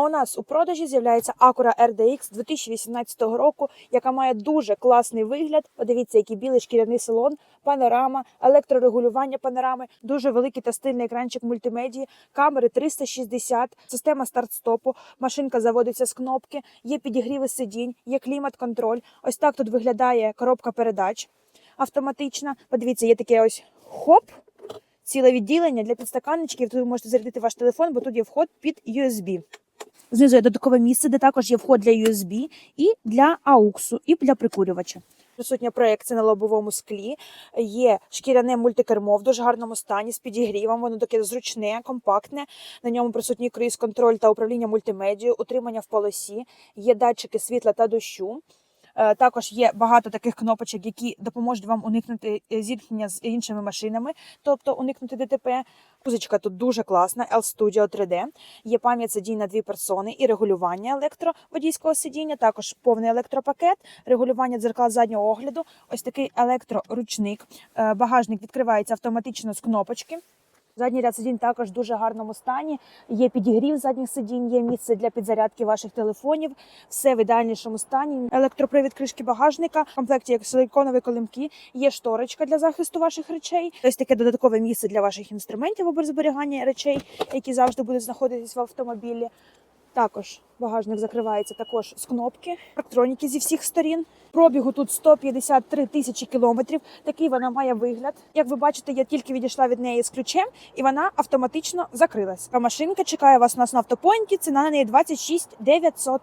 У нас у продажі з'являється Acura RDX 2018 року, яка має дуже класний вигляд. Подивіться, який білий шкіряний салон, панорама, електрорегулювання панорами, дуже великий та стильний екранчик мультимедії, камери 360, система старт-стопу, машинка заводиться з кнопки, є підігріви сидінь, є клімат-контроль. Ось так тут виглядає коробка передач автоматична. Подивіться, є таке ось хоп. Ціле відділення для підстаканничків. Тут ви можете зарядити ваш телефон, бо тут є вход під USB. Знизу є додаткове місце, де також є вход для USB і для AUX, і для прикурювача. Присутня проекція на лобовому склі. Є шкіряне мультикермо в дуже гарному стані з підігрівом. Воно таке зручне, компактне. На ньому присутній круїз-контроль та управління мультимедією, утримання в полосі, є датчики світла та дощу. Е, Також є багато таких кнопочок, які допоможуть вам уникнути е, зіткнення з іншими машинами, тобто уникнути ДТП. Музичка тут дуже класна, L Studio 3D. Є пам'ять сидінь на дві персони і регулювання електроводійського сидіння, також повний електропакет, регулювання дзеркал заднього огляду, ось такий електроручник. Е, Багажник відкривається автоматично з кнопочки. Задній ряд сидінь також в дуже гарному стані. Є підігрів задніх сидінь, є місце для підзарядки ваших телефонів. Все в ідеальнішому стані. Електропривід кришки багажника, в комплекті як силиконові колимки, є шторочка для захисту ваших речей. Ось таке додаткове місце для ваших інструментів або зберігання речей, які завжди будуть знаходитись в автомобілі. Також багажник закривається також з кнопки, електроніки зі всіх сторін. Пробігу тут 153 тисячі кілометрів. Такий вона має вигляд. Як ви бачите, я тільки відійшла від неї з ключем, і вона автоматично закрилась. А машинка чекає вас на автопоінті. Ціна на неї 26 900.